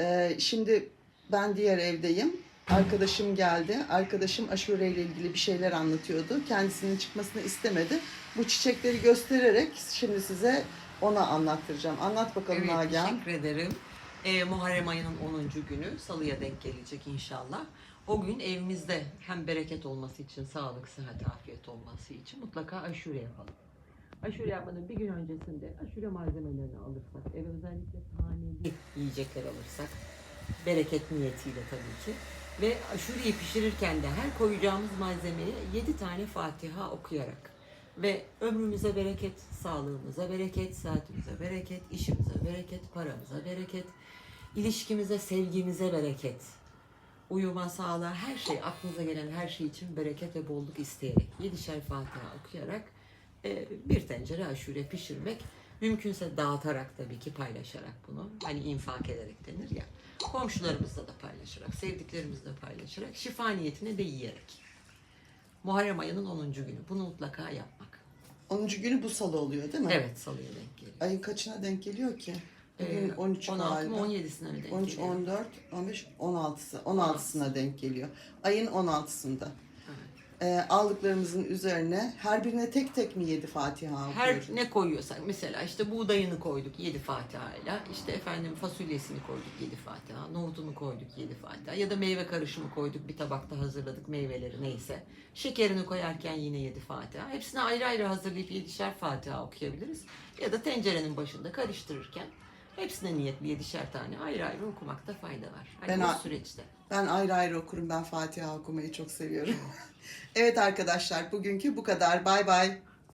Ee, şimdi ben diğer evdeyim. Arkadaşım geldi. Arkadaşım aşure ile ilgili bir şeyler anlatıyordu. Kendisinin çıkmasını istemedi. Bu çiçekleri göstererek şimdi size ona anlattıracağım. Anlat bakalım Evet, Nagihan. teşekkür ederim. Ee, Muharrem ayının 10. günü salıya denk gelecek inşallah. O gün evimizde hem bereket olması için, sağlık, sıhhat, afiyet olması için mutlaka aşure yapalım. Aşure yapmanın bir gün öncesinde aşure malzemelerini alırsak, eve özellikle taneli yiyecekler alırsak, bereket niyetiyle tabii ki. Ve aşureyi pişirirken de her koyacağımız malzemeye 7 tane Fatiha okuyarak ve ömrümüze bereket, sağlığımıza bereket, saatimize bereket, işimize bereket, paramıza bereket, ilişkimize, sevgimize bereket, uyuma, sağlığa, her şey, aklınıza gelen her şey için bereket ve bolluk isteyerek, yedişer Fatiha okuyarak bir tencere aşure pişirmek, mümkünse dağıtarak tabii ki paylaşarak bunu, hani infak ederek denir ya, komşularımızla da paylaşarak, sevdiklerimizle paylaşarak, şifa niyetine de yiyerek. Muharrem ayının 10. günü. Bunu mutlaka yapmak. 10. günü bu salı oluyor değil mi? Evet salıya denk geliyor. Ayın kaçına denk geliyor ki? Bugün Ee, 13 16 galiba. mı 17'sine mi denk 13, geliyor? 14, 15, 16'sı. 16'sına denk geliyor. Ayın 16'sında. Ee, aldıklarımızın üzerine her birine tek tek mi yedi Fatiha Her okuyoruz? ne koyuyorsak mesela işte buğdayını koyduk 7 Fatiha ile işte efendim fasulyesini koyduk 7 Fatiha, nohutunu koyduk 7 Fatiha ya da meyve karışımı koyduk bir tabakta hazırladık meyveleri neyse. Şekerini koyarken yine 7 Fatiha. Hepsini ayrı ayrı hazırlayıp 7'şer Fatiha okuyabiliriz. Ya da tencerenin başında karıştırırken hepsine niyetli 7'şer tane ayrı ayrı okumakta fayda var. Hani Ben o süreçte. Ben ayrı ayrı okurum. Ben Fatiha okumayı çok seviyorum. evet arkadaşlar bugünkü bu kadar. Bay bay.